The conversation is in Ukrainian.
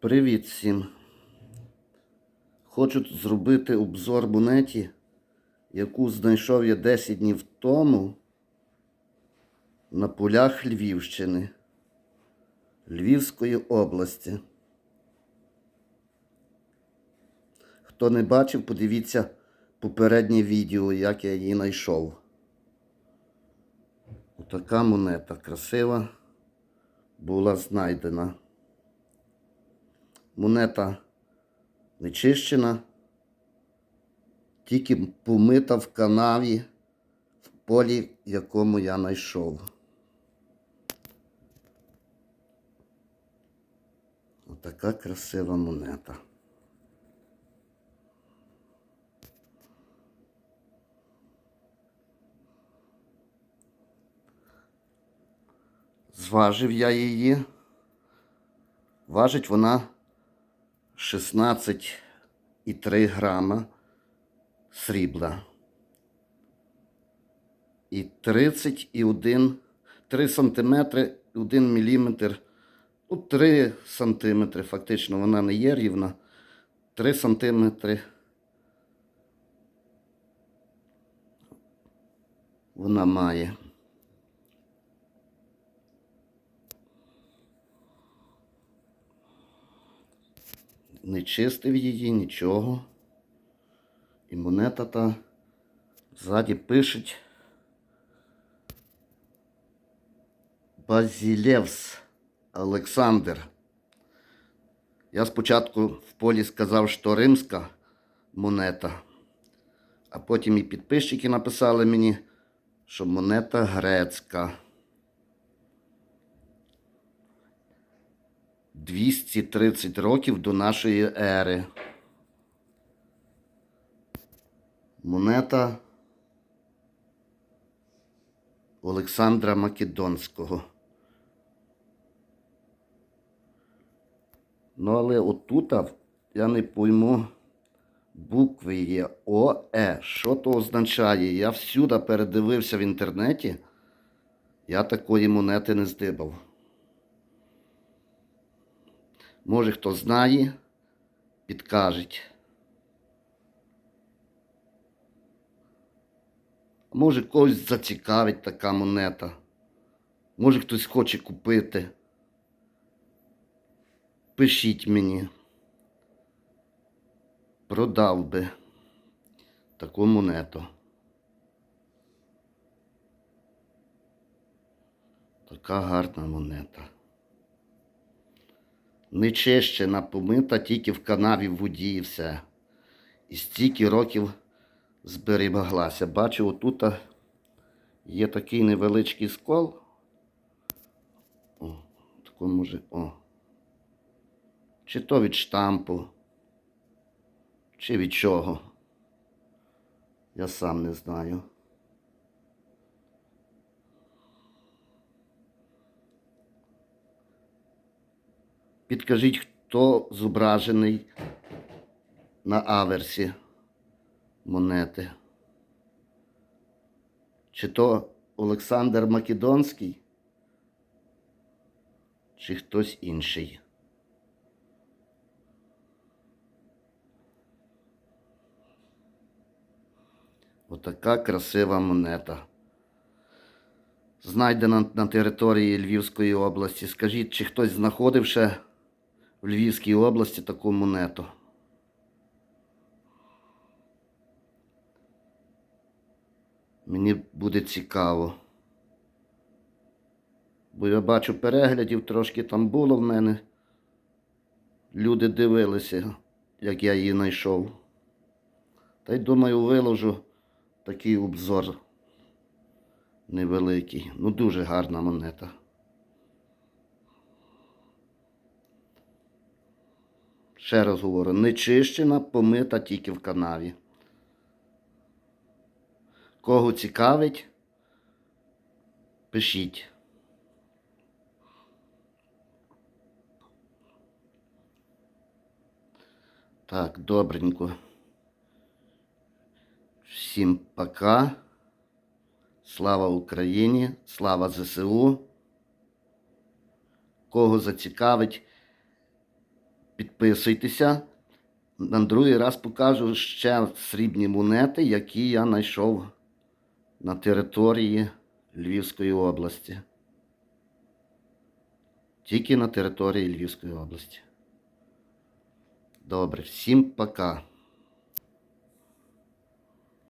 Привіт всім. Хочу зробити обзор монеті, яку знайшов я 10 днів тому на полях Львівщини, Львівської області. Хто не бачив, подивіться попереднє відео, як я її знайшов. Отака монета красива була знайдена. Монета не чищена, тільки помита в канаві в полі, якому я знайшов. Отака красива монета. Зважив я її. Важить вона 16,3 грама срібла. І 31 3 сантиметри 1 міліметр. Ну, 3 сантиметри, фактично, вона не є рівна. 3 сантиметри. Вона має. Не чистив її, нічого. І монета та ззаді пишуть Базілевс Олександр. Я спочатку в полі сказав, що римська монета, а потім і підписчики написали мені, що монета грецька. 230 років до нашої ери. Монета Олександра Македонського. Ну, але отут я не пойму букви є ОЕ. Що то означає? Я всюди передивився в інтернеті. Я такої монети не здибав. Може, хто знає, підкажеть. Може, когось зацікавить така монета. Може, хтось хоче купити. Пишіть мені. Продав би таку монету. Така гарна монета. Не чищена, помита тільки в канаві в воді і все. І стільки років зберіглася. Бачу, отут є такий невеличкий скол. О, тако може, о. Чи то від штампу, чи від чого. Я сам не знаю. Підкажіть, хто зображений на аверсі монети? Чи то Олександр Македонський, чи хтось інший? Отака красива монета. Знайдена на території Львівської області. Скажіть, чи хтось знаходив ще в Львівській області таку монету. Мені буде цікаво. Бо я бачу переглядів, трошки там було в мене. Люди дивилися, як я її знайшов. Та й думаю, виложу такий обзор невеликий. Ну, дуже гарна монета. Ще раз говорю, не чищена, помита тільки в канаві. Кого цікавить, пишіть. Так, добренько. Всім пока. Слава Україні, слава ЗСУ. Кого зацікавить, Підписуйтеся. На другий раз покажу ще срібні монети, які я знайшов на території Львівської області. Тільки на території Львівської області. Добре, всім пока.